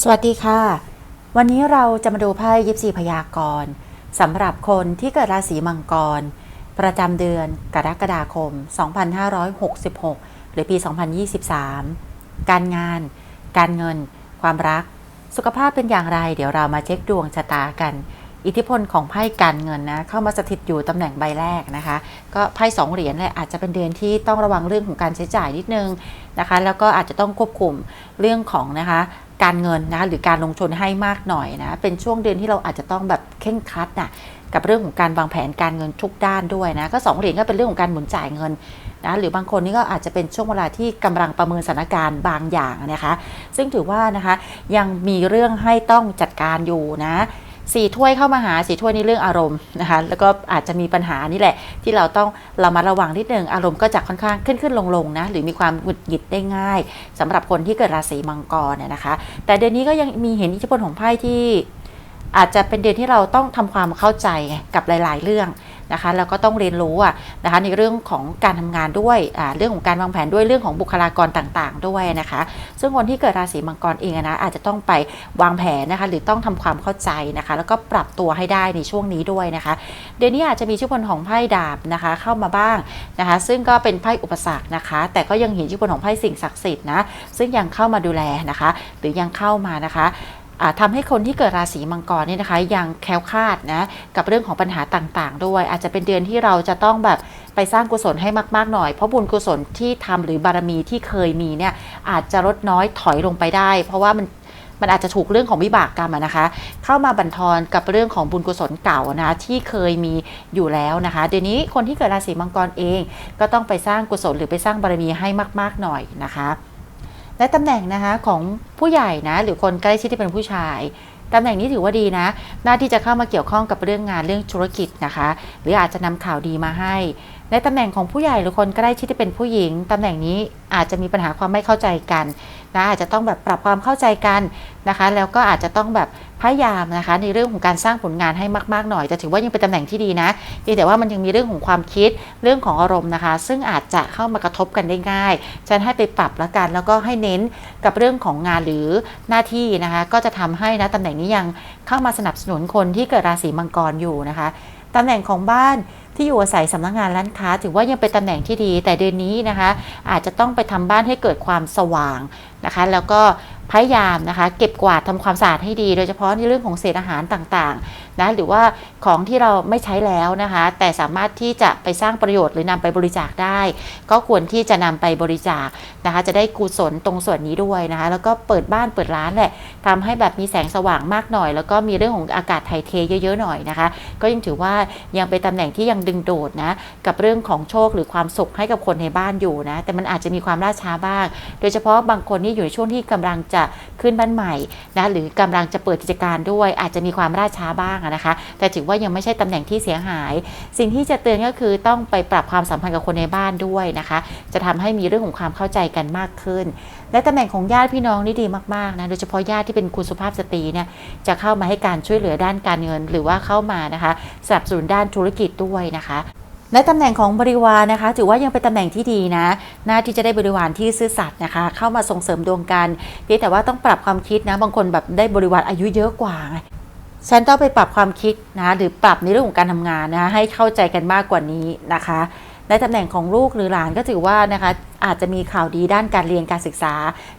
สวัสดีค่ะ วันนี้เราจะมาดูไพ่ยิปซีพยากรณ์สำหรับคนที่เกิดราศีมังกร ประจำเดือนกรกฎาคม 2566 หรือปี 2023 การงาน การเงิน ความรัก สุขภาพเป็นอย่างไร เดี๋ยวเรามาเช็คดวงชะตากัน อิทธิพลของไพ่การเงินนะเข้ามาสถิตอยู่ตำแหน่งใบแรกนะคะ ก็ไพ่สองเหรียญเลยอาจจะเป็นเดือนที่ต้องระวังเรื่องของการใช้จ่ายนิดนึงนะคะ แล้วก็อาจจะต้องควบคุมเรื่องของนะคะการเงินนะคะหรือการลงทุนให้มากหน่อยนะเป็นช่วงเดือนที่เราอาจจะต้องแบบเข่งคัดนะกับเรื่องของการวางแผนการเงินทุกด้านด้วยนะก็สองเหรียญก็เป็นเรื่องของการหมุนจ่ายเงินนะหรือบางคนนี่ก็อาจจะเป็นช่วงเวลาที่กำลังประเมินสถานการณ์บางอย่างนะคะ ซึ่งถือว่านะคะยังมีเรื่องให้ต้องจัดการอยู่นะ สี่ถ้วยเข้ามาหาสี่ถ้วยนี่เรื่องอารมณ์นะคะแล้วก็อาจจะมีปัญหานี่แหละ ที่เราต้องเรามาระวังนิดหนึ่งอารมณ์ก็จะค่อนข้างขึ้นขึ้นลงลงนะหรือมีความหงุดหงิดได้ง่ายสำหรับคนที่เกิดราศีมังกรเนี่ยนะคะ แต่เดือนนี้ก็ยังมีเห็นอิทธิพลของไพ่ที่อาจจะเป็นเดือนที่เราต้องทำความเข้าใจกับหลาย ๆ เรื่อง นะคะแล้วก็ต้องเรียนรู้อะนะคะในเรื่องของการทำงานด้วยอ่าเรื่องของการวางแผนด้วยเรื่องของบุคลากรต่างๆ ด้วยนะคะ ซึ่งคนที่เกิดราศีมังกรเองนะอาจจะต้องไปวางแผนนะคะหรือต้องทำความเข้าใจนะคะ แล้วก็ปรับตัวให้ได้ในช่วงนี้ด้วยนะคะ เดือนนี้อาจจะมีชื่อพลของไพ่ดาบนะคะเข้ามาบ้างนะคะ ซึ่งก็เป็นไพ่อุปสรรคนะคะ แต่ก็ยังเห็นชื่อพลของไพ่สิ่งศักดิ์สิทธิ์นะซึ่งยังเข้ามาดูแลนะคะ หรือยังเข้ามานะคะ อ่าทำให้คนที่เกิดราศีมังกรเนี่ยนะคะยังแคล้วคลาดนะกับเรื่องของปัญหาต่างๆ ด้วย อาจจะเป็นเดือนที่เราจะต้องแบบไปสร้างกุศลให้มากๆหน่อย เพราะบุญกุศลที่ทำหรือบารมีที่เคยมีเนี่ยอาจจะลดน้อยถอยลงไปได้ เพราะว่ามันมันอาจจะถูกเรื่องของวิบากกรรมนะคะ เข้ามาบั่นทอนกับเรื่องของบุญกุศลเก่านะที่เคยมีอยู่แล้วนะคะ เดี๋ยวนี้คนที่เกิดราศีมังกรเอง ก็ต้องไปสร้างกุศลหรือไปสร้างบารมีให้มาก ๆหน่อยนะคะ และตำแหน่งนะคะของผู้ใหญ่นะหรือคนใกล้ชิดที่เป็นผู้ชายตำแหน่งนี้ถือว่าดีนะ หน้าที่จะเข้ามาเกี่ยวข้องกับเรื่องงานเรื่องธุรกิจนะคะ หรืออาจจะนำข่าวดีมาให้ ในตำแหน่งของผู้ใหญ่หรือคนใกล้ชิดที่เป็นผู้หญิงตำแหน่งนี้อาจจะมีปัญหาความไม่เข้าใจกัน นะอาจจะต้องแบบปรับความเข้าใจกันนะคะ แล้วก็อาจจะต้องแบบพยายามนะคะ ในเรื่องของการสร้างผลงานให้มากๆหน่อยจะถือว่ายังเป็นตำแหน่งที่ดีนะเพีแต่ว่ามันยังมีเรื่องของความคิดเรื่องของอารมณ์นะคะ ซึ่งอาจจะเข้ามากระทบกันได้ง่ายฉันให้ไปปรับละกันแล้วก็ให้เน้นกับเรื่องของงานหรือหน้าที่นะคะ ก็จะทำให้นะตำแหน่งนี้ยังเข้ามาสนับสนุนคนที่เกิดราศีมังกรอยู่นะคะ ตำแหน่งของบ้านที่อยู่อาศัยสำนักงานร้านค้า ถือว่ายังเป็นตำแหน่งที่ดี แต่เดือนนี้นะคะ อาจจะต้องไปทำบ้านให้เกิดความสว่างนะคะ แล้วก็พยายามนะคะ เก็บกวาดทำความสะอาดให้ดี โดยเฉพาะในเรื่องของเศษอาหารต่างๆ นะหรือว่าของที่เราไม่ใช้แล้วนะคะ แต่สามารถที่จะไปสร้างประโยชน์หรือนำไปบริจาคได้ ก็ควรที่จะนำไปบริจาคนะคะ จะได้กุศลตรงส่วนนี้ด้วยนะคะ แล้วก็เปิดบ้านเปิดร้านแหละทำให้แบบมีแสงสว่างมากหน่อย แล้วก็มีเรื่องของอากาศถ่ายเทเยอะๆหน่อยนะคะ ก็ยังถือว่ายังเป็นตำแหน่งที่ยังดึงโดดนะกับเรื่องของโชคหรือความสุขให้กับคนในบ้านอยู่นะ แต่มันอาจจะมีความล่าช้าบ้าง โดยเฉพาะบางคนนี่อยู่ในช่วงที่กำลังจะขึ้นบ้านใหม่นะหรือกำลังจะเปิดกิจการด้วย อาจจะมีความล่าช้าบ้างนะคะ แต่ถือว่ายังไม่ใช่ตำแหน่งที่เสียหาย สิ่งที่จะเตือนก็คือต้องไปปรับความสัมพันธ์กับคนในบ้านด้วยนะคะ จะทำให้มีเรื่องของความเข้าใจกันมากขึ้น และตำแหน่งของญาติพี่น้องนี่ดีมากๆนะโดยเฉพาะญาติที่เป็นคุณสุภาพสตรีเนี่ยจะเข้ามาให้การช่วยเหลือด้านการเงิน หรือว่าเข้ามานะคะสนับสนุนด้านธุรกิจด้วยนะคะและตำแหน่งของบริวารนะคะ ถือว่ายังเป็นตำแหน่งที่ดีนะ หน้าที่จะได้บริวารที่ซื่อสัตย์นะคะ เข้ามาส่งเสริมดวงกันเพียงแต่ว่าต้องปรับความคิดนะ บางคนแบบได้บริวารอายุเยอะกว่า ฉันต้องไปปรับความคิดนะหรือปรับในเรื่องของการทำงานนะคะให้เข้าใจกันมากกว่านี้นะคะ ในตำแหน่งของลูกหรือหลานก็ถือว่านะคะอาจจะมีข่าวดีด้านการเรียนการศึกษา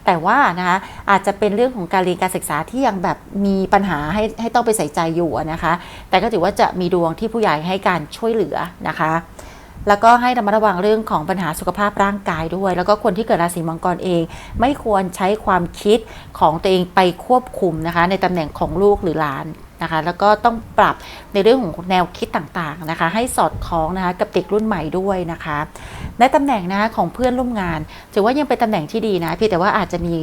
แต่ว่านะคะอาจจะเป็นเรื่องของการเรียนการศึกษาที่ยังแบบมีปัญหาให้ให้ต้องไปใส่ใจอยู่นะคะ แต่ก็ถือว่าจะมีดวงที่ผู้ใหญ่ให้การช่วยเหลือนะคะแล้วก็ให้ระมัดระวังเรื่องของปัญหาสุขภาพร่างกายด้วย แล้วก็คนที่เกิดราศีมังกรเอง ไม่ควรใช้ความคิดของตัวเองไปควบคุมนะคะ ในตำแหน่งของลูกหรือหลาน นะคะแล้วก็ต้องปรับในเรื่องของแนวคิดต่างๆนะคะ ให้สอดคล้องนะคะกับเด็กรุ่นใหม่ด้วยนะคะ ในตำแหน่งนะคะของเพื่อนร่วมงานถือว่ายังเป็นตำแหน่งที่ดีนะเพียงแต่ว่าอาจจะมี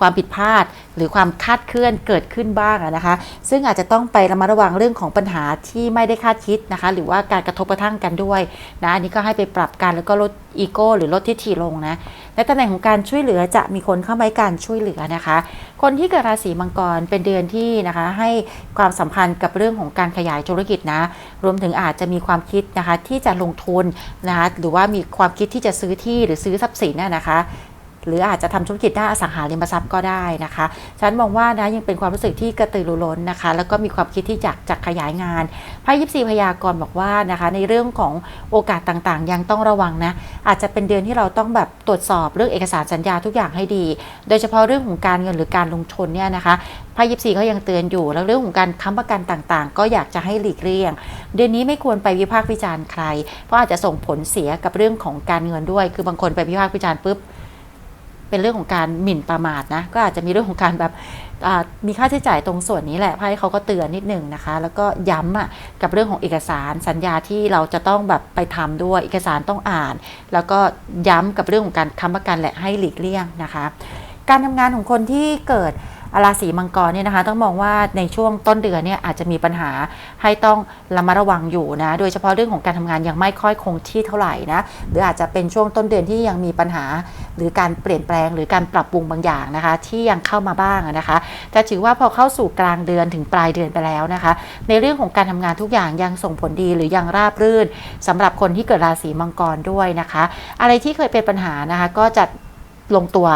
ความผิดพลาด หรือความคาดเคลื่อนเกิดขึ้นบ้างนะคะ ซึ่งอาจจะต้องไประมัดระวังเรื่องของปัญหาที่ไม่ได้คาดคิดนะคะ หรือว่าการกระทบกระทั่งกันด้วยนะอันนี้ก็ให้ไปปรับกันแล้วก็ลดอีโก้หรือลดทิฐิลงนะ ในตำแหน่งของการช่วยเหลือจะมีคนเข้ามาให้การช่วยเหลือนะคะ คนที่เกิดราศีมังกรเป็นเดือนที่นะคะให้ความสัมพันธ์กับเรื่องของการขยายธุรกิจนะ รวมถึงอาจจะมีความคิดนะคะที่จะลงทุนนะคะหรือว่ามีความคิดที่จะซื้อที่หรือซื้อทรัพย์สินน่ะนะคะ หรืออาจจะทำธุรกิจด้านอสังหาริมทรัพย์ก็ได้นะคะฉันมองว่านะยังเป็นความรู้สึกที่กระตือรือร้นนะคะ แล้วก็มีความคิดที่อยากจะขยายงานไพ่ยิปซีพยากรณ์บอกว่านะคะ ในเรื่องของโอกาสต่างๆ ยังต้องระวังนะอาจจะเป็นเดือนที่เราต้องแบบตรวจสอบเรื่องเอกสารสัญญาทุกอย่างให้ดี โดยเฉพาะเรื่องของการเงินหรือการลงทุนเนี่ยนะคะไพ่ยิปซีเขายังเตือนอยู่ แล้วเรื่องของการค้ำประกันต่างๆ ก็อยากจะให้หลีกเลี่ยง เดือนนี้ไม่ควรไปวิพากษ์วิจารณ์ใคร เพราะอาจจะส่งผลเสียกับเรื่องของการเงินด้วย คือบางคนไปวิพากษ์วิจารณ์ปุ๊บ เป็นเรื่องของการหมิ่นประมาทนะก็อาจจะมีเรื่องของการแบบมีค่าใช้จ่ายตรงส่วนนี้แหละไพ่เขาก็เตือนนิดหนึ่งนะคะ แล้วก็ย้ำอะกับเรื่องของเอกสารสัญญาที่เราจะต้องแบบไปทำด้วยเอกสารต้องอ่าน แล้วก็ย้ำกับเรื่องของการค้ำประกันแหละให้หลีกเลี่ยงนะคะ การทำงานของคนที่เกิดราศีมังกรเนี่ยนะคะต้องมองว่าในช่วงต้นเดือนเนี่ยอาจจะมีปัญหาให้ต้องระมัดระวังอยู่นะโดยเฉพาะเรื่องของการทำงานยังไม่ค่อยคงที่เท่าไหร่นะหรืออาจจะเป็นช่วงต้นเดือนที่ยังมีปัญหา หรือการเปลี่ยนแปลงหรือการปรับปรุงบางอย่างนะคะ ที่ยังเข้ามาบ้างนะคะแต่ถือว่าพอเข้าสู่กลางเดือนถึงปลายเดือนไปแล้วนะคะ ในเรื่องของการทำงานทุกอย่างยังส่งผลดีหรือยังราบรื่นสำหรับคนที่เกิดราศีมังกรด้วยนะคะ อะไรที่เคยเป็นปัญหานะคะ ก็จะลงตัว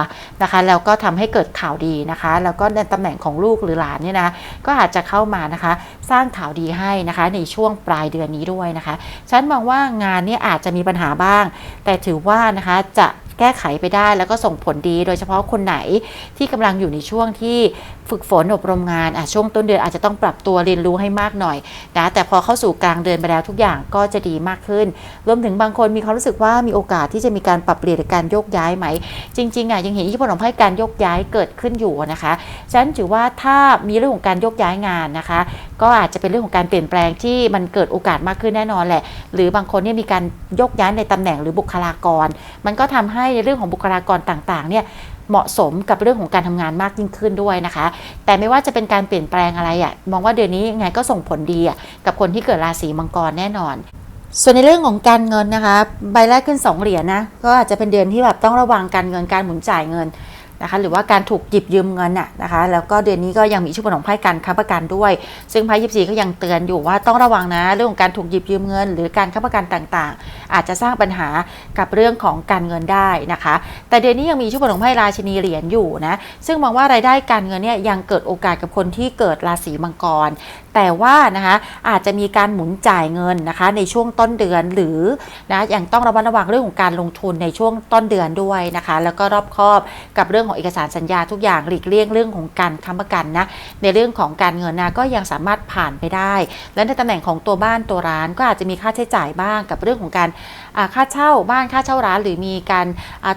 นะคะแล้วก็ทำให้เกิดข่าวดีนะคะ แล้วก็ในตำแหน่งของลูกหรือหลานเนี่ยนะก็อาจจะเข้ามานะคะ สร้างข่าวดีให้นะคะในช่วงปลายเดือนนี้ด้วยนะคะ ฉันมองว่างานเนี้อาจจะมีปัญหาบ้าง แต่ถือว่านะคะจะ แก้ไขไปได้ แล้วก็ส่งผลดีโดยเฉพาะคนไหนที่กำลังอยู่ในช่วงที่ ฝึกฝนอบรมงานอะช่วงต้นเดือนอาจจะต้องปรับตัวเรียนรู้ให้มากหน่อยนะแต่พอเข้าสู่กลางเดือนไปแล้วทุกอย่างก็จะดีมากขึ้น รวมถึงบางคนมีความรู้สึกว่ามีโอกาสที่จะมีการปรับเปลี่ยนการโยกย้ายไหม จริงๆอะยังเห็นอิทธิพลของไพ่การโยกย้ายเกิดขึ้นอยู่นะคะฉะนั้นถือว่าถ้ามีเรื่องของการโยกย้ายงานนะคะ ก็อาจจะเป็นเรื่องของการเปลี่ยนแปลงที่มันเกิดโอกาสมากขึ้นแน่นอนแหละ หรือบางคนเนี่ยมีการโยกย้ายในตำแหน่งหรือบุคลากร มันก็ทำให้ในเรื่องของบุคลากรต่างๆเนี่ย เหมาะสมกับเรื่องของการทำงานมากยิ่งขึ้นด้วยนะคะ แต่ไม่ว่าจะเป็นการเปลี่ยนแปลงอะไรอะ่ะมองว่าเดือนนี้ยังไงก็ส่งผลดีอะ่ะกับคนที่เกิดราศีมังกรแน่นอน ส่วนในเรื่องของการเงินนะคะ ใบแรกขึ้น 2 เหรียญนะก็อาจจะเป็นเดือนที่แบบต้องระวังการเงินการหมุนจ่ายเงิน นะคะหรือว่าการถูกหยิบยืมเงินน่ะนะคะแล้วก็เดือนนี้ก็ยังมีชื่อผลของไพ่การค้ำประกันด้วย ซึ่งไพ่ยิปซีก็ยังเตือนอยู่ว่าต้องระวังนะเรื่องของการถูกหยิบยืมเงิน หรือการค้ำประกันต่างๆ อาจจะสร้างปัญหากับเรื่องของการเงินได้นะคะ แต่เดือนนี้ยังมีชื่อผลของไพ่ราชินีเหรียญอยู่นะซึ่งมองว่ารายได้การเงินเนี่ยยังเกิดโอกาสกับคนที่เกิดราศีมังกร แต่ว่านะคะอาจจะมีการหมุนจ่ายเงินนะคะในช่วงต้นเดือนหรือนะยังต้องระมัดระวังเรื่องของการลงทุนในช่วงต้นเดือนด้วยนะคะ แล้วก็รอบคอบกับเรื่องของเอกสารสัญญาทุกอย่างหลีกเลี่ยงเรื่องของการค้ำประกันนะในเรื่องของการเงินนะก็ยังสามารถผ่านไปได้ และในตำแหน่งของตัวบ้านตัวร้านก็อาจจะมีค่าใช้จ่ายบ้างกับเรื่องของการ ค่าเช่าบ้านค่าเช่าร้าน หรือมีการ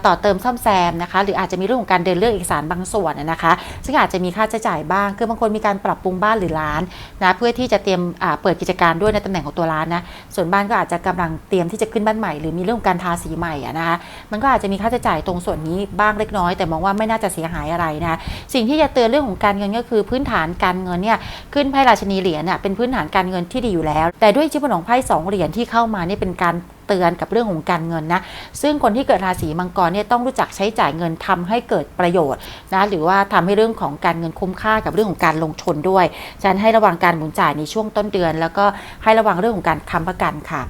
ต่อเติมซ่อมแซมนะคะหรืออาจจะมีเรื่องของการเดินเรื่องเอกสารบางส่วนนะคะซึ่งอาจจะมีค่าใช้จ่ายบ้าง คือบางคนมีการปรับปรุงบ้านหรือร้านนะเพื่อที่จะเตรียมเปิดกิจการด้วยในตำแหน่งของตัวร้านนะส่วนบ้านก็อาจจะกำลังเตรียมที่จะขึ้นบ้านใหม่หรือมีเรื่องการทาสีใหม่นะคะมันก็อาจจะมีค่าใช้จ่ายตรงส่วนนี้บ้างเล็กน้อย แต่มองว่าไม่น่าจะเสียหายอะไรนะสิ่งที่จะเตือนเรื่องของการเงินก็คือพื้นฐานการเงินเนี่ยขึ้นไพ่ราชนีเหรียญเป็นพื้นฐานการเงินที่ดีอยู่แล้ว แต่ด้วยชิพของไพ่สองเหรียญที่เข้ามานี่เป็นการ เตือนกับเรื่องของการเงินนะ ซึ่งคนที่เกิดราศีมังกรเนี่ยต้องรู้จักใช้จ่ายเงินทำให้เกิดประโยชน์นะหรือว่าทำให้เรื่องของการเงินคุ้มค่ากับเรื่องของการลงทุนด้วยฉะนันให้ระวังการหมุนจ่ายในช่วงต้นเดือน แล้วก็ให้ระวังเรื่องของการค้ำประกันค่ะ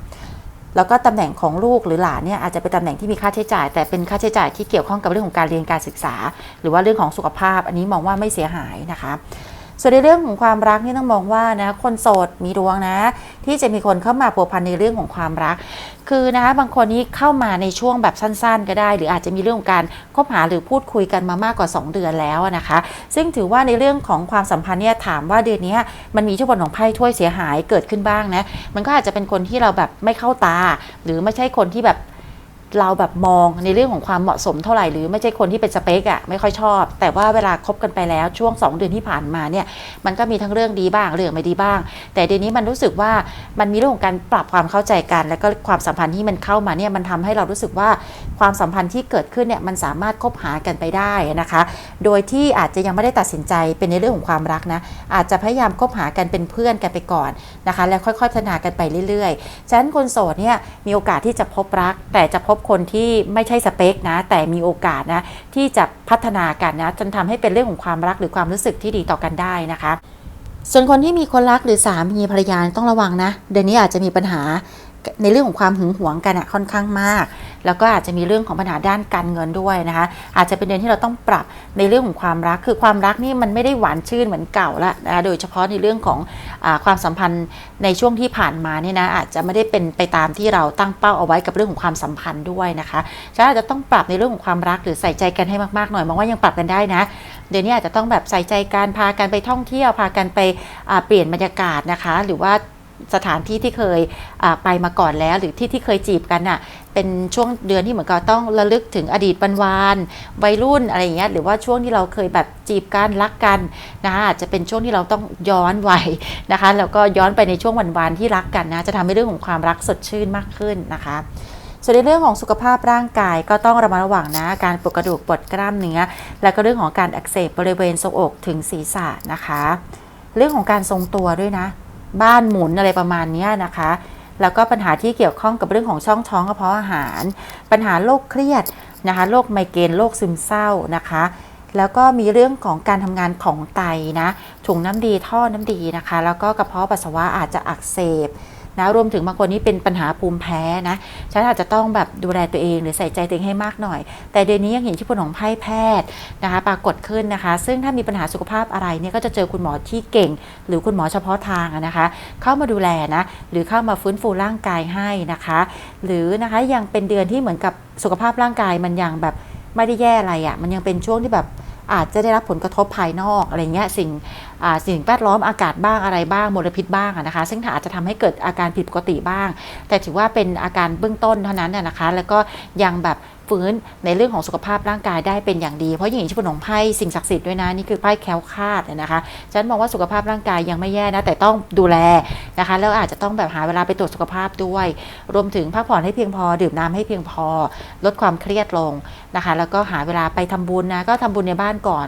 แล้วก็ตำแหน่งของลูกหรือหลานเนี่ยอาจจะเป็นตำแหน่งที่มีค่าใช้จ่าย แต่เป็นค่าใช้จ่ายที่เกี่ยวข้องกับเรื่องของการเรียนการศึกษา หรือว่าเรื่องของสุขภาพ อันนี้มองว่าไม่เสียหายนะคะ ส่วนในเรื่องของความรักนี่ต้องมองว่านะคนโสดมีดวงนะ ที่จะมีคนเข้ามาพัวพันในเรื่องของความรัก คือนะคะบางคนนี้เข้ามาในช่วงแบบสั้น ๆ ก็ได้ หรืออาจจะมีเรื่องของการคบหาหรือพูดคุยกันมามากกว่า 2 เดือนแล้วนะคะ ซึ่งถือว่าในเรื่องของความสัมพันธ์เนี่ยถามว่าเดือนนี้มันมีช่วงของไพ่ถ้วยเสียหายเกิดขึ้นบ้างนะมันก็อาจจะเป็นคนที่เราแบบไม่เข้าตา หรือไม่ใช่คนที่แบบ เราแบบมองในเรื่องของความเหมาะสมเท่าไหร่หรือไม่ใช่คนที่เป็นสเปกอะไม่ค่อยชอบ แต่ว่าเวลาคบกันไปแล้วช่วง 2 เดือนที่ผ่านมาเนี่ยมันก็มีทั้งเรื่องดีบ้างเรื่องไม่ดีบ้าง แต่เดือนนี้มันรู้สึกว่ามันมีเรื่องของการปรับความเข้าใจกัน แล้วก็ความสัมพันธ์ที่มันเข้ามาเนี่ยมันทำให้เรารู้สึกว่าความสัมพันธ์ที่เกิดขึ้นเนี่ยมันสามารถคบหากันไปได้นะคะ โดยที่อาจจะยังไม่ได้ตัดสินใจเป็นในเรื่องของความรักนะอาจจะพยายามคบหากันเป็นเพื่อนกันไปก่อนนะคะ แล้วค่อยๆพัฒนากันไปเรื่อยๆฉะนั้นคนโสดเนี่ยมีโอกาสที่จะพบรัก แต่จะพบคนที่ไม่ใช่สเปคนะ แต่มีโอกาสนะ ที่จะพัฒนากันนะ จนทำให้เป็นเรื่องของความรักหรือความรู้สึกที่ดีต่อกันได้นะคะ ส่วนคนที่มีคนรักหรือสามีภรรยาต้องระวังนะ เดือนนี้อาจจะมีปัญหา ในเรื่องของความหึงหวงกันอะค่อนข้างมาก แล้วก็อาจจะมีเรื่องของปัญหาด้านการเงินด้วยนะคะ อาจจะเป็นเดือนที่เราต้องปรับในเรื่องของความรัก คือความรักนี่มันไม่ได้หวานชื่นเหมือนเก่าละนะะโดยเฉพาะในเรื่องของอความสัมพันธ์ในช่วงที่ผ่านมาเนี่ยนะอาจจะไม่ได้เป็นไปตามที่เราตั้งเป้าเอาไว้กับเรื่องของความสัมพันธ์ด้วยนะคะฉะนั้นอาจจะต้องปรับในเรื่องของความรักหรือใส่ใจกันให้มากๆหน่อยมองว่ายังปรับกันได้นะ เดี๋ยวนี้อาจจะต้องแบบใส่ใจการพากันไปท่องเที่ยวพากันไปเปลี่ยนบรรยากาศนะคะ หรือว่า สถานที่ที่เคยไปมาก่อนแล้ว หรือที่ที่เคยจีบกันน่ะเป็นช่วงเดือนที่เหมือนกับต้องระลึกถึงอดีตวันวานวัยรุ่นอะไรอย่างเงี้ยหรือว่าช่วงที่เราเคยแบบจีบกันรักกันนะคะอาจจะเป็นช่วงที่เราต้องย้อนวัยนะคะแล้วก็ย้อนไปในช่วงวันวานที่รักกันนะจะทำให้เรื่องของความรักสดชื่นมากขึ้นนะคะส่วนในเรื่องของสุขภาพร่างกายก็ต้องระมัดระวังนะ การปวดกระดูกปวดกล้ามเนื้อ แล้วก็เรื่องของการอักเสบบริเวณทรวงอกถึงศีรษะนะคะ เรื่องของการทรงตัวด้วยนะ บ้านหมุนอะไรประมาณนี้นะคะ แล้วก็ปัญหาที่เกี่ยวข้องกับเรื่องของช่องท้องกระเพาะอาหาร ปัญหาโรคเครียดนะคะโรคไมเกรนโรคซึมเศร้านะคะแล้วก็มีเรื่องของการทำงานของไตนะถุงน้ำดีท่อน้ำดีนะคะ แล้วก็กระเพาะปัสสาวะอาจจะอักเสบ นะรวมถึงบางคนนี่เป็นปัญหาภูมิแพ้นะฉันอาจจะต้องแบบดูแลตัวเองหรือใส่ใจตัวเองให้มากหน่อย แต่เดือนนี้ยังเห็นที่ผลของไพ่แพทย์นะคะปรากฏขึ้นนะคะ ซึ่งถ้ามีปัญหาสุขภาพอะไรเนี่ยก็จะเจอคุณหมอที่เก่ง หรือคุณหมอเฉพาะทางนะคะ เข้ามาดูแลนะหรือเข้ามาฟื้นฟูร่างกายให้นะคะ หรือนะคะยังเป็นเดือนที่เหมือนกับสุขภาพร่างกายมันยังแบบไม่ได้แย่อะไรอะ่ะมันยังเป็นช่วงที่แบบ อาจจะได้รับผลกระทบภายนอกอะไรเงี้ยสิ่งสิ่งแวดล้อมอากาศบ้างอะไรบ้างมลพิษบ้างนะคะ ซึ่งอาจจะทำให้เกิดอาการผิดปกติบ้าง แต่ถือว่าเป็นอาการเบื้องต้นเท่านั้นนะคะ แล้วก็ยังแบบ ฟื้นในเรื่องของสุขภาพร่างกายได้เป็นอย่างดี เพราะอย่างที่พลของไพ่สิ่งศักดิ์สิทธิ์ด้วยนะนี่คือไพ่แคล้วคลาดนะคะฉันมองว่าสุขภาพร่างกายยังไม่แย่นะแต่ต้องดูแลนะคะแล้วอาจจะต้องแบบหาเวลาไปตรวจสุขภาพด้วย รวมถึงพักผ่อนให้เพียงพอ ดื่มน้ำให้เพียงพอ ลดความเครียดลงนะคะแล้วก็หาเวลาไปทำบุญนะก็ทำบุญในบ้านก่อน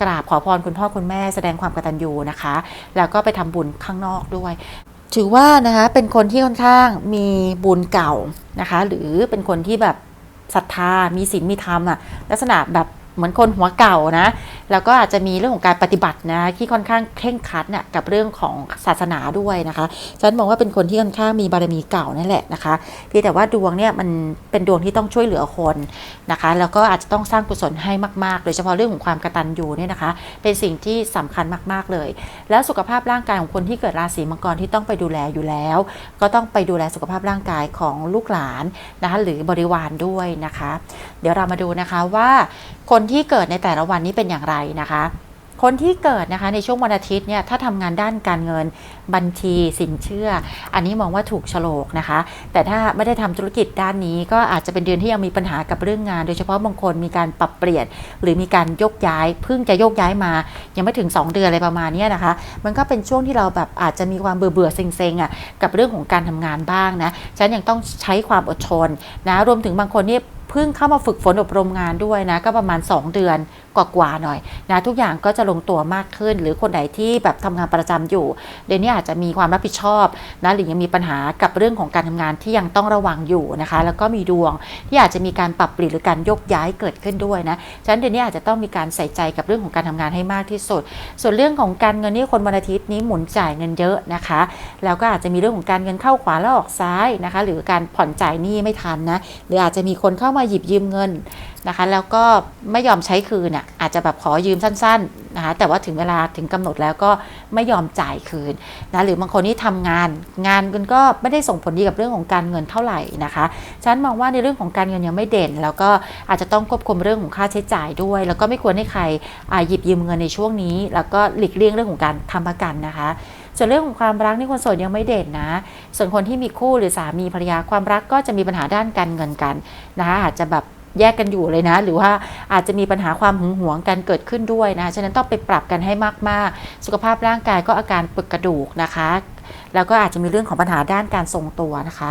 กราบขอพรคุณพ่อคุณแม่แสดงความกตัญญูนะคะ แล้วก็ไปทำบุญข้างนอกด้วย ถือว่านะคะเป็นคนที่ค่อนข้างมีบุญเก่านะคะ หรือเป็นคนที่แบบ ศรัทธามีศีลมีธรรมอะลักษณะแบบเหมือนคนหัวเก่านะ แล้วก็อาจจะมีเรื่องของการปฏิบัตินะที่ค่อนข้างเคร่งครัดน่ะกับเรื่องของศาสนาด้วยนะคะฉันมองว่าเป็นคนที่ค่อนข้างมีบารมีเก่านั่นแหละนะคะเพียงแต่ว่าดวงเนี่ยมันเป็นดวงที่ต้องช่วยเหลือคนนะคะ แล้วก็อาจจะต้องสร้างกุศลให้มากๆ โดยเฉพาะเรื่องของความกระตัญญูเนี่ยนะคะ เป็นสิ่งที่สำคัญมากๆเลย แล้วสุขภาพร่างกายของคนที่เกิดราศีมังกรที่ต้องไปดูแลอยู่แล้ว ก็ต้องไปดูแลสุขภาพร่างกายของลูกหลานนะคะหรือบริวารด้วยนะคะ เดี๋ยวเรามาดูนะคะว่าคนที่เกิดในแต่ละวันนี้เป็นอย่างไรนะคะ คนที่เกิดนะคะในช่วงวันอาทิตย์เนี่ยถ้าทำงานด้านการเงินบัญชีสินเชื่อ อันนี้มองว่าถูกโฉลกนะคะ แต่ถ้าไม่ได้ทำธุรกิจด้านนี้ ก็อาจจะเป็นเดือนที่ยังมีปัญหากับเรื่องงาน โดยเฉพาะบางคนมีการปรับเปลี่ยน หรือมีการยกย้ายเพิ่งจะยกย้ายมา ยังไม่ถึง 2 เดือนอะไรประมาณนี้นะคะ มันก็เป็นช่วงที่เราแบบอาจจะมีความเบื่อเบื่อเซ็งๆอะกับเรื่องของการทำงานบ้างนะฉันยังต้องใช้ความอดทนนะรวมถึงบางคนนี่ เพิ่งเข้ามาฝึกฝนอบรมงานด้วยนะ ก็ประมาณ 2 เดือนกว่าๆหน่อยนะทุกอย่างก็จะลงตัวมากขึ้น หรือคนไหนที่แบบทำงานประจำอยู่ เดี๋ยวนี้อาจจะมีความรับผิดชอบนะหรือยังมีปัญหากับเรื่องของการทำงานที่ยังต้องระวังอยู่นะคะ แล้วก็มีดวงที่อาจจะมีการปรับเปลี่ยนหรือการยกย้ายเกิดขึ้นด้วยนะฉะนั้นเดี๋ยวนี้อาจจะต้องมีการใส่ใจกับเรื่องของการทำงานให้มากที่สุด ส่วนเรื่องของการเงินนี่คนวันอาทิตย์นี้หมุนจ่ายเงินเยอะนะคะ แล้วก็อาจจะมีเรื่องของการเงินเข้าขวาแล้วออกซ้ายนะคะ หรือการผ่อนจ่ายหนี้ไม่ทันนะหรืออาจจะมีคนเข้ามาหยิบยืมเงินนะคะ แล้วก็ไม่ยอมใช้คืนอะอาจจะแบบขอยืมสั้นๆนะคะแต่ว่าถึงเวลาถึงกำหนดแล้วก็ไม่ยอมจ่ายคืนนะหรือบางคนที่ทำงาน งานมันก็ไม่ได้ส่งผลดีกับเรื่องของการเงินเท่าไหร่นะคะฉันมองว่าในเรื่องของการเงินยังไม่เด่น แล้วก็อาจจะต้องควบคุมเรื่องของค่าใช้จ่ายด้วย แล้วก็ไม่ควรให้ใครหยิบยืมเงินในช่วงนี้ แล้วก็หลีกเลี่ยงเรื่องของการทำประกันนะคะ ส่วนเรื่องของความรักนี่คนโสดยังไม่เด่นนะ ส่วนคนที่มีคู่หรือสามีภรรยาความรักก็จะมีปัญหาด้านการเงินกันนะคะอาจจะแบบแยกกันอยู่เลยนะ หรือว่าอาจจะมีปัญหาความหึงหวงกันเกิดขึ้นด้วยนะฉะนั้นต้องไปปรับกันให้มากๆ สุขภาพร่างกายก็อาการปวดกระดูกนะคะแล้วก็อาจจะมีเรื่องของปัญหาด้านการทรงตัวนะคะ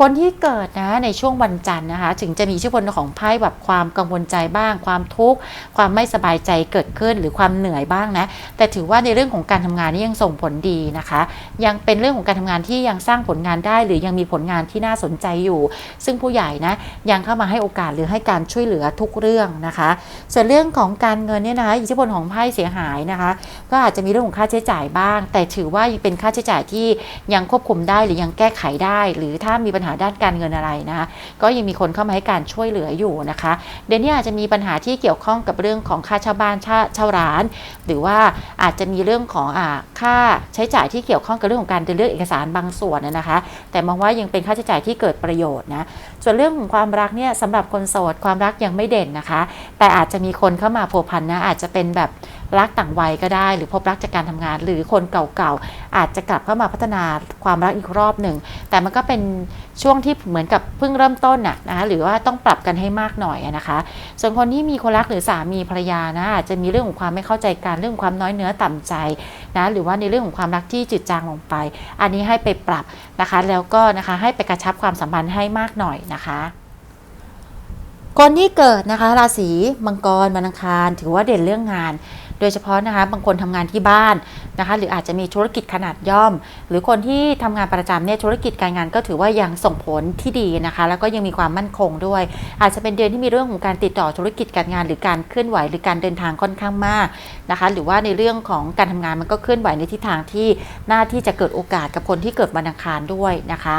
คนที่เกิดนะในช่วงวันจันทร์นะคะ ถึงจะมีชื่อพลของไพ่แบบความกังวลใจบ้าง ความทุกข์ความไม่สบายใจเกิดขึ้นหรือความเหนื่อยบ้างนะแต่ถือว่าในเรื่องของการทำงานนี่ยังส่งผลดีนะคะ ยังเป็นเรื่องของการทำงานที่ยังสร้างผลงานได้ หรือยังมีผลงานที่น่าสนใจอยู่ ซึ่งผู้ใหญ่นะยังเข้ามาให้โอกาสหรือให้การช่วยเหลือทุกเรื่องนะคะ ส่วนเรื่องของการเงินเนี่ยนะคะอิทธิพลของไพ่เสียหายนะคะ ก็อาจจะมีเรื่องของค่าใช้จ่ายบ้าง แต่ถือว่าเป็นค่าใช้จ่ายายที่ยังควบคุมได้หรือยังแก้ไขได้ หรือถ้ามีปัญหาด้านการเงินอะไรนะคะก็ยังมีคนเข้ามาให้การช่วยเหลืออยู่นะคะเดือนนี้อาจจะมีปัญหาที่เกี่ยวข้องกับเรื่องของค่าเช่าบ้านเช่าเช่าร้าน หรือว่าอาจจะมีเรื่องของอาค่าใช้จ่ายที่เกี่ยวข้องกับเรื่องของการเดินเรื่องเอกสารบางส่วนนะคะ แต่มองว่ายังเป็นค่าใช้จ่ายที่เกิดประโยชน์นะส่วนเรื่องของความรักเนี่ยสำหรับคนโสดความรักยังไม่เด่นนะคะ แต่อาจจะมีคนเข้ามาพัวพันนะอาจจะเป็นแบบ รักต่างวัยก็ได้ หรือพบรักจากการทำงาน หรือคนเก่าๆอาจจะกลับเข้ามาพัฒนาความรักอีกรอบหนึ่ง แต่มันก็เป็นช่วงที่เหมือนกับเพิ่งเริ่มต้นน่ะนะคะหรือว่าต้องปรับกันให้มากหน่อยนะคะ ส่วนคนที่มีคนรักหรือสามีภรรยานะอาจจะมีเรื่องของความไม่เข้าใจกันเรื่องของความน้อยเนื้อต่ำใจนะหรือว่าในเรื่องของความรักที่จืดจางลงไป อันนี้ให้ไปปรับนะคะ แล้วก็นะคะให้ไปกระชับความสัมพันธ์ให้มากหน่อยนะคะคนที่เกิดนะคะราศีมังกรวันอังคาร ถือว่าเด่นเรื่องงาน โดยเฉพาะนะคะบางคนทำงานที่บ้านนะคะหรืออาจจะมีธุรกิจขนาดย่อม หรือคนที่ทำงานประจำเนี่ยธุรกิจการงานก็ถือว่ายังส่งผลที่ดีนะคะ แล้วก็ยังมีความมั่นคงด้วย อาจจะเป็นเดือนที่มีเรื่องของการติดต่อธุรกิจการงาน หรือการเคลื่อนไหวหรือการเดินทางค่อนข้างมากนะคะ หรือว่าในเรื่องของการทำงานมันก็เคลื่อนไหวในทิศทางที่น่าที่จะเกิดโอกาสกับคนที่เกิดวันอังคารด้วยนะคะ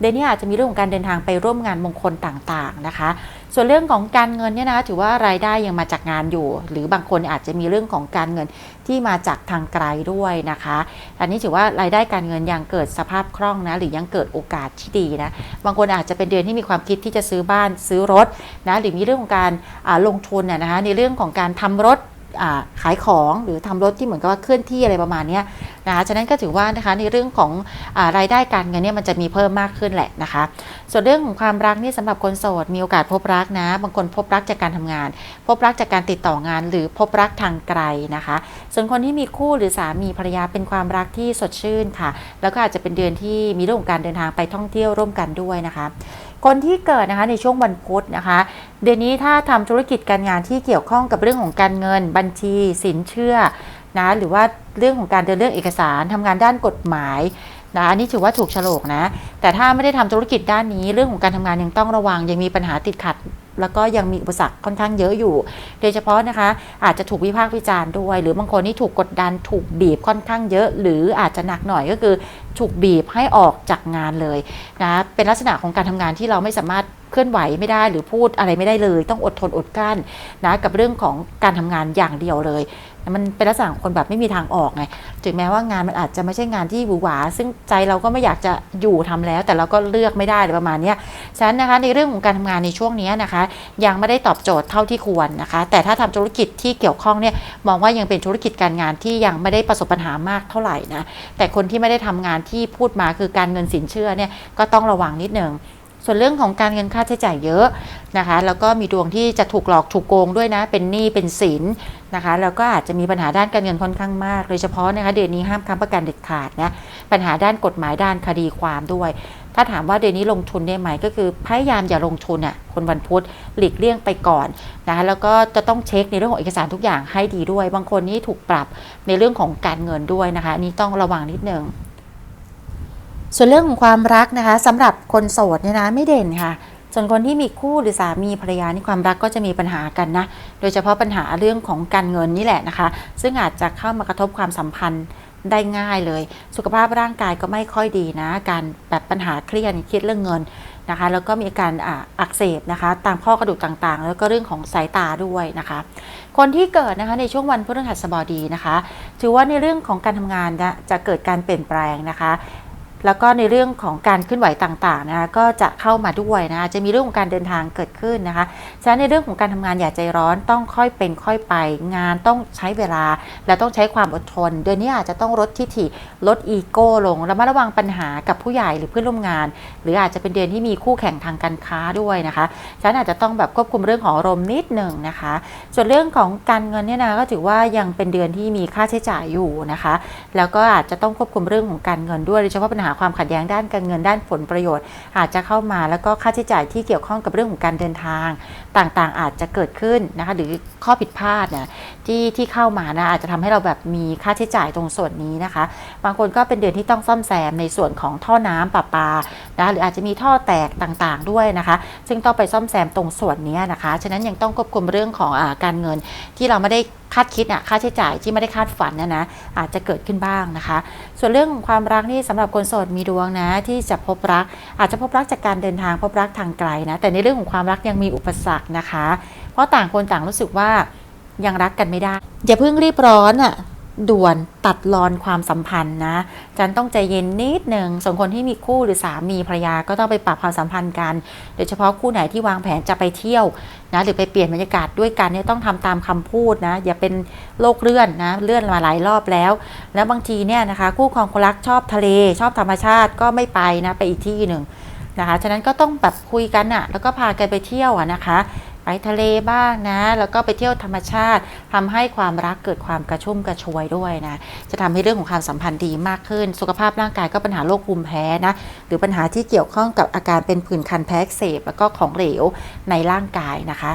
เดือนนี้อาจจะมีเรื่องของการเดินทางไปร่วมงานมงคลต่างๆนะคะ ส่วนเรื่องของการเงินเนี่ยนะถือว่ารายได้ยังมาจากงานอยู่ หรือบางคนอาจจะมีเรื่องของการเงินที่มาจากทางไกลด้วยนะคะ อันนี้ถือว่ารายได้การเงินยังเกิดสภาพคล่องนะหรือยังเกิดโอกาสที่ดีนะบางคนอาจจะเป็นเดือนที่มีความคิดที่จะซื้อบ้านซื้อรถนะหรือมีเรื่องของการลงทุนน่ะนะคะในเรื่องของการทำรถ ขายของหรือทำรถที่เหมือนกับว่าเคลื่อนที่อะไรประมาณนี้นะคะฉะนั้นก็ถือว่านะคะในเรื่องของอารายได้การเงินเนี่ยมันจะมีเพิ่มมากขึ้นแหละนะคะ ส่วนเรื่องของความรักนี่สำหรับคนโสดมีโอกาสพบรักนะ บางคนพบรักจากการทำงาน พบรักจากการติดต่องาน หรือพบรักทางไกลนะคะ ส่วนคนที่มีคู่หรือสามีภรรยาเป็นความรักที่สดชื่นค่ะ แล้วก็อาจจะเป็นเดือนที่มีเรื่องของการเดินทางไปท่องเที่ยวร่วมกันด้วยนะคะ คนที่เกิดนะคะในช่วงวันพุธนะคะ เดือนนี้ถ้าทำธุรกิจการงานที่เกี่ยวข้องกับเรื่องของการเงิน บัญชี สินเชื่อนะหรือว่าเรื่องของการเดินเรื่องเอกสารทำงานด้านกฎหมายนะอันนี้ถือว่าถูกฉลกนะ แต่ถ้าไม่ได้ทำธุรกิจด้านนี้เรื่องของการทำงานยังต้องระวังยังมีปัญหาติดขัด แล้วก็ยังมีอุปสรรคค่อนข้างเยอะอยู่ โดยเฉพาะนะคะ อาจจะถูกวิพากษ์วิจารณ์ด้วย หรือบางคนที่ถูกกดดันถูกบีบค่อนข้างเยอะ หรืออาจจะหนักหน่อยก็คือถูกบีบให้ออกจากงานเลยนะเป็นลักษณะของการทำงานที่เราไม่สามารถเคลื่อนไหวไม่ได้หรือพูดอะไรไม่ได้เลย ต้องอดทนอดกลั้นนะกับเรื่องของการทำงานอย่างเดียวเลย มันเป็นลักษณะของคนแบบไม่มีทางออกไงถึงแม้ว่างานมันอาจจะไม่ใช่งานที่หวือหวา ซึ่งใจเราก็ไม่อยากจะอยู่ทำแล้ว แต่เราก็เลือกไม่ได้ประมาณนี้ฉะนั้นนะคะในเรื่องของการทำงานในช่วงนี้นะคะ ยังไม่ได้ตอบโจทย์เท่าที่ควรนะคะ แต่ถ้าทำธุรกิจที่เกี่ยวข้องเนี่ยมองว่ายังเป็นธุรกิจการงานที่ยังไม่ได้ประสบปัญหามากเท่าไหร่นะแต่คนที่ไม่ได้ทำงานที่พูดมาคือการเงินสินเชื่อเนี่ยก็ต้องระวังนิดนึง ส่วนเรื่องของการเงินค่าใช้จ่ายเยอะนะคะ แล้วก็มีดวงที่จะถูกหลอกถูกโกงด้วยนะ เป็นหนี้เป็นสินนะคะ แล้วก็อาจจะมีปัญหาด้านการเงินค่อนข้างมาก โดยเฉพาะนะคะเดือนนี้ห้ามค้ำประกันเด็ดขาดนะ ปัญหาด้านกฎหมายด้านคดีความด้วย ถ้าถามว่าเดือนนี้ลงทุนได้ไหมก็คือพยายามอย่าลงทุนอะ คนวันพุธหลีกเลี่ยงไปก่อนนะคะ แล้วก็จะต้องเช็คในเรื่องของเอกสารทุกอย่างให้ดีด้วย บางคนนี่ถูกปรับในเรื่องของการเงินด้วยนะคะอันนี้ต้องระวังนิดนึง ส่วนเรื่องของความรักนะคะสำหรับคนโสดเนี่ยนะไม่เด่นค่ะ ส่วนคนที่มีคู่หรือสามีภรรยานี่ความรักก็จะมีปัญหากันนะ โดยเฉพาะปัญหาเรื่องของการเงินนี่แหละนะคะ ซึ่งอาจจะเข้ามากระทบความสัมพันธ์ได้ง่ายเลย สุขภาพร่างกายก็ไม่ค่อยดีนะ การแบบปัญหาเครียดครียดเรื่องเงินนะคะ แล้วก็มีอาการอ,อักเสบนะคะ ตามข้อกระดูกต่างๆ แล้วก็เรื่องของสายตาด้วยนะคะ คนที่เกิดนะคะในช่วงวันพฤหัสบดีนะคะ ถือว่าในเรื่องของการทำงานจะเกิดการเปลี่ยนแปลงนะคะ แล้วก็ในเรื่องของการเคลื่อนไหวต่างๆนะคะก็จะเข้ามาด้วยนะจะมีเรื่องของการเดินทางเกิดขึ้นนะคะฉะนั้นในเรื่องของการทำงานอย่าใจร้อนต้องค่อยเป็นค่อยไป งานต้องใช้เวลา และต้องใช้ความอดทน เดือนนี้อาจจะต้องลดทิฐิลดอีโก้ลงระมัดระวังปัญหากับผู้ใหญ่หรือเพื่อนร่วมงาน หรืออาจจะเป็นเดือนที่มีคู่แข่งทางการค้าด้วยนะคะฉะนั้นอาจจะต้องแบบควบคุมเรื่องของอารมณ์นิดหนึ่งนะคะ ส่วนเรื่องของการเงินเนี่ยนะก็ถือว่ายังเป็นเดือนที่มีค่าใช้จ่ายอยู่นะคะ แล้วก็อาจจะต้องควบคุมเรื่องของการเงินด้วยโดยเฉพาะปัญหาความขัดแย้งด้านการเงินด้านผลประโยชน์ อาจจะเข้ามาแล้วก็ค่าใช้จ่ายที่เกี่ยวข้องกับเรื่องของการเดินทาง ต่างๆ อาจจะเกิดขึ้นนะคะหรือข้อผิดพลาดเนี่ยที่ที่เข้ามานะอาจจะทำให้เราแบบมีค่าใช้จ่ายตรงส่วนนี้นะคะ บางคนก็เป็นเดือนที่ต้องซ่อมแซมในส่วนของท่อน้ำประปานะหรืออาจจะมีท่อแตกต่างๆด้วยนะคะ ซึ่งต้องไปซ่อมแซมตรงส่วนนี้นะคะฉะนั้นยังต้องควบคุมเรื่องของอการเงินที่เราไม่ได้ คาดคิดอะค่าใช้จ่ายที่ไม่ได้คาดฝันนะนะอาจจะเกิดขึ้นบ้างนะคะ ส่วนเรื่องของความรักนี่สำหรับคนโสดมีดวงนะที่จะพบรัก อาจจะพบรักจากการเดินทางพบรักทางไกลนะแต่ในเรื่องของความรักยังมีอุปสรรคนะคะ เพราะต่างคนต่างรู้สึกว่ายังรักกันไม่ได้ อย่าเพิ่งรีบร้อนอะ ด่วนตัดรอนความสัมพันธ์นะจันต้องใจเย็นนิดหนึ่งส่วนคนที่มีคู่หรือสามีภรรยาก็ต้องไปปรับความสัมพันธ์กัน โดยเฉพาะคู่ไหนที่วางแผนจะไปเที่ยวนะหรือไปเปลี่ยนบรรยากาศด้วยกันเนี่ยต้องทำตามคำพูดนะอย่าเป็นโลกเลื่อนนะเลื่อนมาหลายรอบแล้ว แล้วบางทีเนี่ยนะคะ คู่ครองคนรักชอบทะเล ชอบธรรมชาติก็ไม่ไปนะไปอีกที่หนึ่งนะคะฉะนั้นก็ต้องแบบคุยกันอะแล้วก็พากันไปเที่ยวอะนะคะ ไปทะเลบ้างนะ แล้วก็ไปเที่ยวธรรมชาติทำให้ความรักเกิดความกระชุ่มกระชวยด้วยนะ จะทำให้เรื่องของความสัมพันธ์ดีมากขึ้น สุขภาพร่างกายก็ปัญหาโรคภูมิแพ้นะ หรือปัญหาที่เกี่ยวข้องกับอาการเป็นผื่นคันแพ้กเสบแล้วก็ของเหลวในร่างกายนะคะ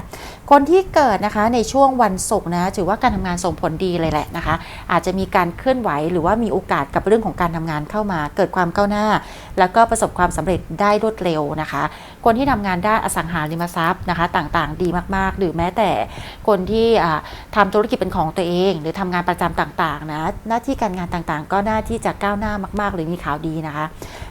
คนที่เกิดนะคะในช่วงวันศุกร์นะ ถือว่าการทำงานส่งผลดีเลยแหละนะคะ อาจจะมีการเคลื่อนไหวหรือว่ามีโอกาสกับเรื่องของการทำงานเข้ามา เกิดความก้าวหน้า แล้วก็ประสบความสำเร็จได้รวดเร็วนะคะคนที่ทำงานด้านอสังหาริมทรัพย์นะคะต่างๆ ดีมากๆ หรือแม้แต่คนที่ทำทำธุรกิจเป็นของตัวเอง หรือทำงานประจำต่างๆนะหน้าที่การงานต่างๆ ก็น่าที่จะก้าวหน้ามาก ๆ หรือมีข่าวดีนะคะ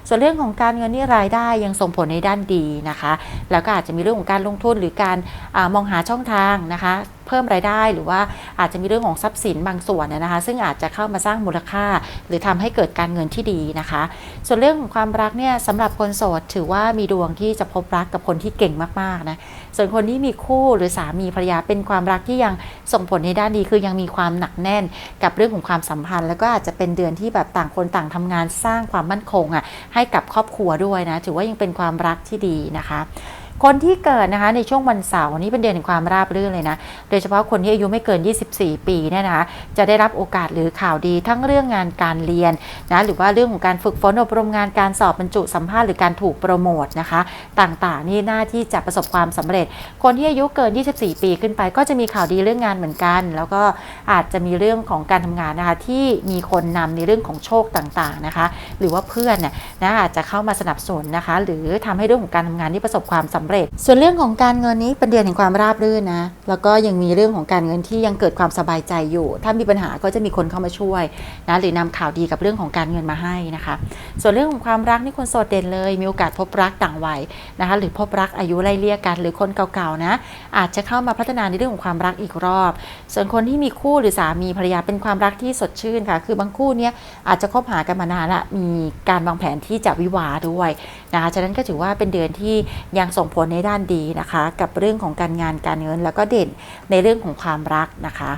ส่วนเรื่องของการเงินนี่รายได้ยังส่งผลในด้านดีนะคะ แล้วก็อาจจะมีเรื่องของการลงทุนหรือการอมองหาช่องทางนะคะเพิ่มรายได้หรือว่าอาจจะมีเรื่องของทรัพย์สินบางส่วนเนยนะคะ ซึ่งอาจจะเข้ามาสร้างมูลค่า หรือทำให้เกิดการเงินที่ดีนะคะ ส่วนเรื่องของความรักเนี่ยสำหรับคนโสดถือว่ามีดวงที่จะพบรักกับคนที่เก่งมากๆนะส่วนคนที่มีคู่หรือสามีภรรยาเป็นความรักที่ยังส่งผลในด้านดีคือยังมีความหนักแน่นกับเรื่องของความสัมพันธ์ แล้วก็อาจจะเป็นเดือนที่แบบต่างคนต่างทำงานสร้างความมั่นคงอะใให้กับครอบครัวด้วยนะ ถือว่ายังเป็นความรักที่ดีนะคะ คนที่เกิดนะคะในช่วงวันเสาร์นี้เป็นเดือนแห่งความราบรื่นเลยนะ โดยเฉพาะคนที่อายุไม่เกิน 24 ปีเนี่ยนะคะจะได้รับโอกาสหรือข่าวดีทั้งเรื่องงานการเรียนนะหรือว่าเรื่องของการฝึกฝนอบรมงานการสอบบรรจุสัมภาษณ์หรือการถูกโปรโมทนะคะ ต่างๆ นี่หน้าที่จะประสบความสำเร็จ คนที่อายุเกิน 24 ปีขึ้นไป ก็จะมีข่าวดีเรื่องงานเหมือนกัน แล้วก็อาจจะมีเรื่องของการทำงานนะคะที่มีคนนำในเรื่องของโชคต่างๆนะคะ หรือว่าเพื่อนเนี่ยนะอาจจะเข้ามาสนับสนุนนะคะ หรือทำให้เรื่องของการทำงานที่ประสบความสำเร็จ ส่วนเรื่องของการเงินนี้เป็นเดือนแห่งความราบรื่นนะ แล้วก็ยังมีเรื่องของการเงินที่ยังเกิดความสบายใจอยู่ ถ้ามีปัญหาก็จะมีคนเข้ามาช่วยนะหรือนำข่าวดีกับเรื่องของการเงินมาให้นะคะ ส่วนเรื่องของความรักนี่คนโสดเด่นเลย มีโอกาสพบรักต่างวัยนะคะ หรือพบรักอายุไล่เลี่ยกัน หรือคนเก่าๆนะ อาจจะเข้ามาพัฒนาในเรื่องของความรักอีกรอบ ส่วนคนที่มีคู่หรือสามีภรรยาเป็นความรักที่สดชื่นค่ะ คือบางคู่เนี้ยอาจจะคบหากันมานานละมีการวางแผนที่จะวิวาด้วยนะคะฉะนั้นก็ถือว่าเป็นเดือนที่ยังส่งผลในด้านดีนะคะ กับเรื่องของการงานการเงิน แล้วก็เด่นในเรื่องของความรักนะคะ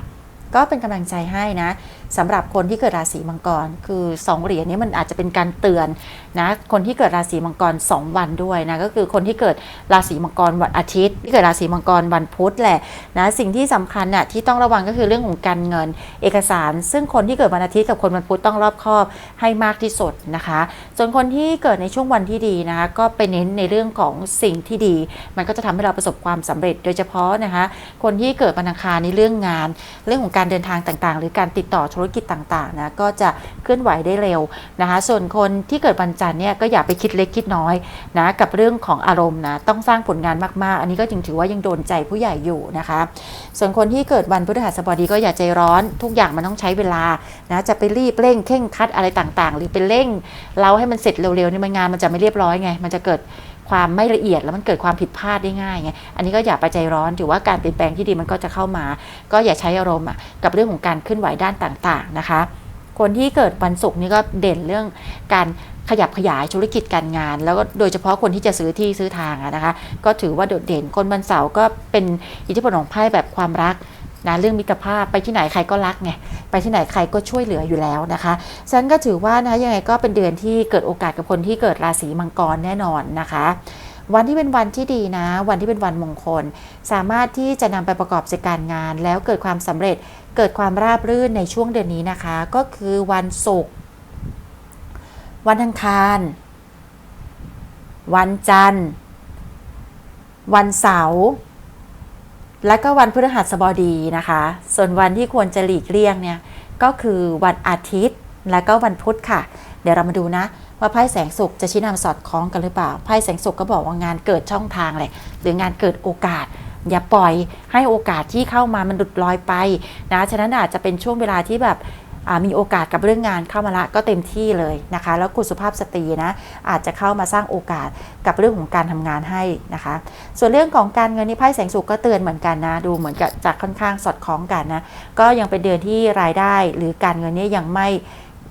ก็เป็นกำลังใจให้นะ สำหรับคนที่เกิดราศีมังกร คือ2เหรียญนี้มันอาจจะเป็นการเตือนนะคนที่เกิดราศีมังกร 2 วันด้วยนะก็คือคนที่เกิดราศีมังกรวันอาทิตย์ ที่เกิดราศีมังกรวันพุธแหละนะสิ่งที่สำคัญน่ะที่ต้องระวังก็คือเรื่องของการเงินเอกสาร ซึ่งคนที่เกิดวันอาทิตย์กับคนวันพุธต้องรอบคอบให้มากที่สุดนะคะ ส่วนคนที่เกิดในช่วงวันที่ดีนะคะก็ไปเน้นในเรื่องของสิ่งที่ดี มันก็จะทำให้เราประสบความสำเร็จ โดยเฉพาะนะคะคนที่เกิดวันอังคารในเรื่องงาน เรื่องของการเดินทางต่างๆ หรือการติดต่อธุรรกิจต่างๆนะก็จะเคลื่อนไหวได้เร็วนะคะ ส่วนคนที่เกิดวันจันทร์เนี่ยก็อย่าไปคิดเล็กคิดน้อยนะกับเรื่องของอารมณ์นะต้องสร้างผลงานมากๆ อันนี้ก็จึงถือว่ายังโดนใจผู้ใหญ่อยู่นะคะ ส่วนคนที่เกิดวันพฤหัสบดีก็อย่าใจร้อนทุกอย่างมันต้องใช้เวลานะจะไปรีบเร่งเข่งคัดอะไรต่างๆ หรือไปเร่งเราให้มันเสร็จเร็วๆนี่มันงานมันจะไม่เรียบร้อยไง มันจะเกิด ความไม่ละเอียดแล้วมันเกิดความผิดพลาดได้ง่ายไงอันนี้ก็อย่าไปใจร้อนถือว่าการเปลี่ยนแปลงที่ดีมันก็จะเข้ามา ก็อย่าใช้อารมณ์อะกับเรื่องของการเคลื่อนไหวด้านต่างๆนะคะ คนที่เกิดวันศุกร์นี่ก็เด่นเรื่องการขยับขยายธุรกิจการงาน แล้วก็โดยเฉพาะคนที่จะซื้อที่ซื้อทางนะคะ ก็ถือว่าโดดเด่นคนวันเสาร์ก็เป็นอิทธิพลของไพ่แบบความรัก นะเรื่องมิตรภาพไปที่ไหนใครก็รักไงไปที่ไหนใครก็ช่วยเหลืออยู่แล้วนะคะฉะนั้นก็ถือว่านะยังไงก็เป็นเดือนที่เกิดโอกาสกับคนที่เกิดราศีมังกรแน่นอนนะคะวันที่เป็นวันที่ดีนะ วันที่เป็นวันมงคล สามารถที่จะนำไปประกอบกิจการงาน แล้วเกิดความสำเร็จเกิดความราบรื่นในช่วงเดือนนี้นะคะ ก็คือวันศุกร์วันอังคาร วันจันทร์ วันเสาร์ และก็วันพฤหัสบดีนะคะ ส่วนวันที่ควรจะหลีกเลี่ยงเนี่ยก็คือวันอาทิตย์และก็วันพุธค่ะ เดี๋ยวเรามาดูนะ ว่าไพ่แสงสุขจะชี้นำสอดคล้องกันหรือเปล่าไพ่แสงสุขก็บอกว่างานเกิดช่องทางแหละหรืองานเกิดโอกาส อย่าปล่อยให้โอกาสที่เข้ามามันหลุดลอยไปนะฉะนั้นอาจจะเป็นช่วงเวลาที่แบบ มีโอกาสกับเรื่องงานเข้ามาละก็เต็มที่เลยนะคะ แล้วคุณสุภาพสตรีนะอาจจะเข้ามาสร้างโอกาสกับเรื่องของการทำงานให้นะคะ ส่วนเรื่องของการเงินนี่ไพ่แสงสุกก็เตือนเหมือนกันนะดูเหมือนกับจะค่อนข้างสอดคล้องกันนะก็ยังเป็นเดือนที่รายได้หรือการเงินนี่ยังไม่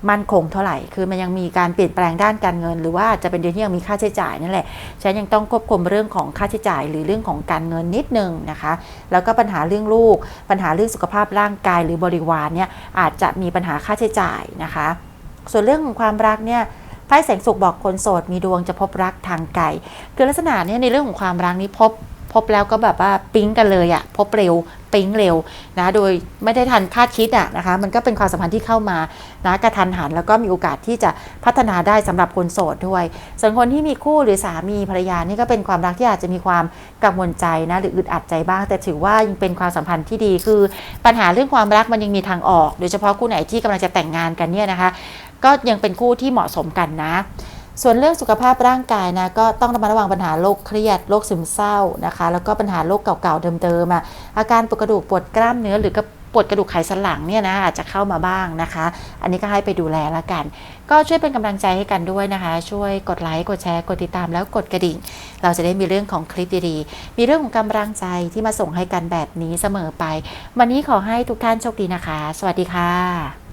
มั่นคงเท่าไหร่ คือมันยังมีการเปลี่ยนแปลงด้านการเงิน หรือว่าจจะเป็นเดือนที่ยังมีค่าใช้จ่ายนั่นแหละ ฉันยังต้องควบคุมเรื่องของค่าใช้จ่าย หรือเรื่องของการเงินนิดนึงนะคะ แล้วก็ปัญหาเรื่องลูก ปัญหาเรื่องสุขภาพร่างกาย หรือบริวารเนี่ยอาจจะมีปัญหาค่าใช้จ่ายนะคะ ส่วนเรื่องของความรักเนี่ยไพ่แสงสุขบอกคนโสดมีดวงจะพบรักทางไกล คือลักษณะเนี่ยในเรื่องของความรักนี้พบ พบแล้วก็แบบว่าปิ๊งกันเลยอะพบเร็วปิ๊งเร็วนะโดยไม่ได้ทันคาดคิดอะนะคะมันก็เป็นความสัมพันธ์ที่เข้ามานะกระทันหันแล้วก็มีโอกาสที่จะพัฒนาได้สำหรับคนโสดด้วย ส่วนคนที่มีคู่หรือสามีภรรยานี่ก็เป็นความรักที่อาจจะมีความกังวลใจนะหรืออึดอัดใจบ้าง แต่ถือว่ายังเป็นความสัมพันธ์ที่ดีคือ ปัญหาเรื่องความรักมันยังมีทางออก โดยเฉพาะคู่ไหนที่กำลังจะแต่งงานกันเนี่ยนะคะ ก็ยังเป็นคู่ที่เหมาะสมกันนะ ส่วนเรื่องสุขภาพร่างกายนะก็ต้องระมัดระวังปัญหาโรคเครียดโรคซึมเศร้านะคะ แล้วก็ปัญหาโรคเก่าๆเดิมๆอะอาการปวดกระดูกปวดกล้ามเนื้อหรือก็ปวดกระดูกไขสันหลังเนี่ยนะอาจจะเข้ามาบ้างนะคะ อันนี้ก็ให้ไปดูแลละกัน ก็ช่วยเป็นกำลังใจให้กันด้วยนะคะ ช่วยกดไลค์กดแชร์กดติดตามแล้วกดกระดิ่ง เราจะได้มีเรื่องของคลิปดีๆ มีเรื่องของกำลังใจที่มาส่งให้กันแบบนี้เสมอไป วันนี้ขอให้ทุกท่านโชคดีนะคะ สวัสดีค่ะ